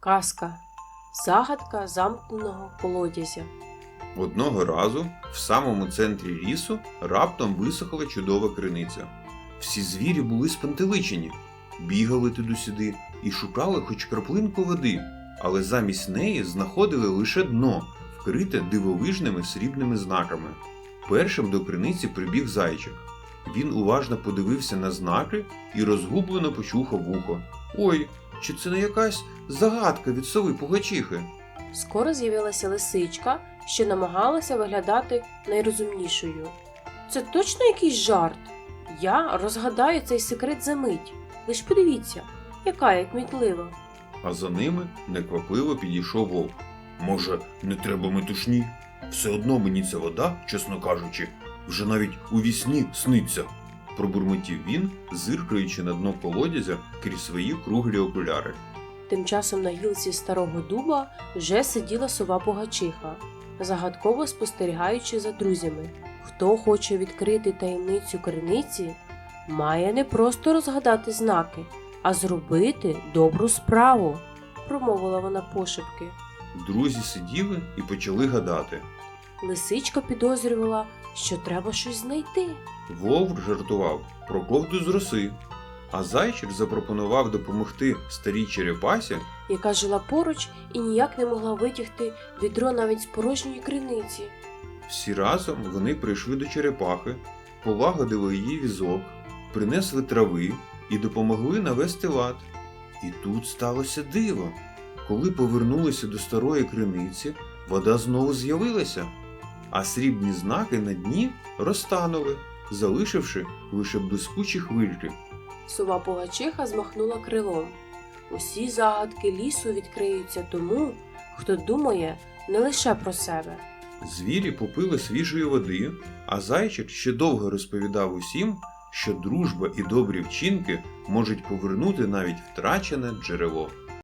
Казка. Загадка замкненого колодязя. Одного разу в самому центрі лісу раптом висохла чудова криниця. Всі звірі були спантеличені, бігали туди-сюди і шукали хоч краплинку води, але замість неї знаходили лише дно, вкрите дивовижними срібними знаками. Першим до криниці прибіг зайчик. Він уважно подивився на знаки і розгублено почухав вухо. Ой, чи це не якась загадка від сови Пугачихи? Скоро з'явилася лисичка, що намагалася виглядати найрозумнішою. Це точно якийсь жарт. Я розгадаю цей секрет за мить. Лиш подивіться, яка я кмітлива. А за ними неквапливо підійшов вовк. Може, не треба метушні? Все одно мені ця вода, чесно кажучи, вже навіть у вісні сниться. Пробурмотів він, зиркаючи на дно колодязя крізь свої круглі окуляри. Тим часом на гілці старого дуба вже сиділа сова Пугачиха, загадково спостерігаючи за друзями. Хто хоче відкрити таємницю криниці, має не просто розгадати знаки, а зробити добру справу, промовила вона пошепки. Друзі сиділи і почали гадати. Лисичка підозрювала, що треба щось знайти. Вовк жартував про ковду з роси, а зайчик запропонував допомогти старій черепасі яка жила поруч і ніяк не могла витягти відро навіть з порожньої криниці. Всі разом вони прийшли до черепахи, полагодили її візок, принесли трави і допомогли навести лад. І тут сталося диво. Коли повернулися до старої криниці, вода знову з'явилася, а срібні знаки на дні розтанули, залишивши лише блискучі хвильки. Сова Пугачиха змахнула крилом. Усі загадки лісу відкриються тому, хто думає не лише про себе. Звірі попили свіжої води, а зайчик ще довго розповідав усім, що дружба і добрі вчинки можуть повернути навіть втрачене джерело.